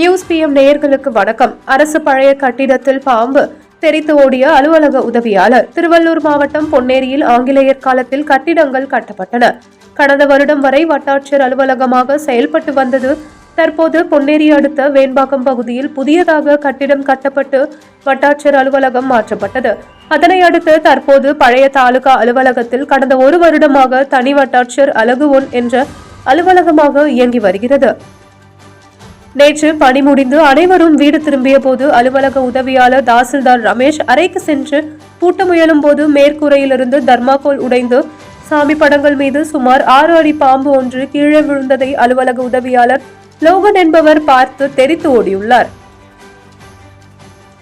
News PM நேயர்களுக்கு வணக்கம். அரசு பழைய கட்டிடத்தில் பாம்பு தெரித்து ஓடிய அலுவலக உதவியாளர். திருவள்ளூர் மாவட்டம் பொன்னேரியில் ஆங்கிலேயர் காலத்தில் கட்டிடங்கள் கட்டப்பட்டன. கடந்த வருடம் வரை வட்டாட்சியர் அலுவலகமாக செயல்பட்டு வந்தது தற்போது பொன்னேரி அடுத்த வேண்பாக்கம் பகுதியில் புதியதாக கட்டிடம் கட்டப்பட்டு வட்டாட்சியர் அலுவலகம் மாற்றப்பட்டது. அதனை அடுத்து தற்போது பழைய தாலுகா அலுவலகத்தில் கடந்த ஒரு வருடமாக தனி வட்டாட்சியர் அலகு ஒன் என்ற அலுவலகமாக இயங்கி வருகிறது. நேற்று பணி முடிந்து அனைவரும் வீடு திரும்பிய போது அலுவலக உதவியாளர் தாசில்தார் ரமேஷ் அறைக்கு சென்று பூட்ட முயலும் போது மேற்கூரையிலிருந்து தர்மாகோல் உடைந்து சாமி படங்கள் மீது சுமார் ஆறு அடி பாம்பு ஒன்று கீழே விழுந்ததை அலுவலக உதவியாளர் லோகன் என்பவர் பார்த்து தெரித்து ஓடியுள்ளார்.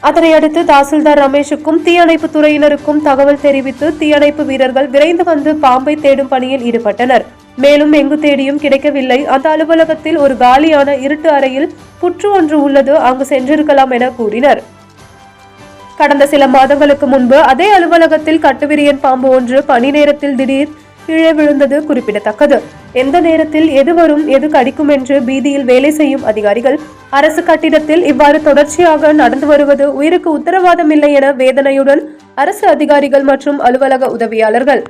அதனை அடுத்து தாசில்தார் ரமேஷுக்கும் தீயணைப்பு துறையினருக்கும் தகவல் தெரிவித்து தீயணைப்பு வீரர்கள் விரைந்து வந்து பாம்பை தேடும் பணியில் ஈடுபட்டனர். மேலும் எங்கு தேடியும் கிடைக்கவில்லை. அந்த அலுவலகத்தில் ஒரு காலியான இருட்டு அறையில் புற்று ஒன்று உள்ளது. அங்கு சென்றிருக்கலாம் என கூறினர். கடந்த சில மாதங்களுக்கு முன்பு அதே அலுவலகத்தில் கட்டுவிரியன் பாம்பு ஒன்று பணி நேரத்தில் திடீர் கீழே விழுந்தது குறிப்பிடத்தக்கது. எந்த நேரத்தில் எது வரும் எது கடிக்கும் என்று பீதியில் வேலை செய்யும் அதிகாரிகள் அரசு கட்டிடத்தில் இவ்வாறு தொடர்ச்சியாக நடந்து வருவது உயிருக்கு உத்தரவாதம் இல்லை என வேதனையுடன் அரசு அதிகாரிகள் மற்றும் அலுவலக உதவியாளர்கள்.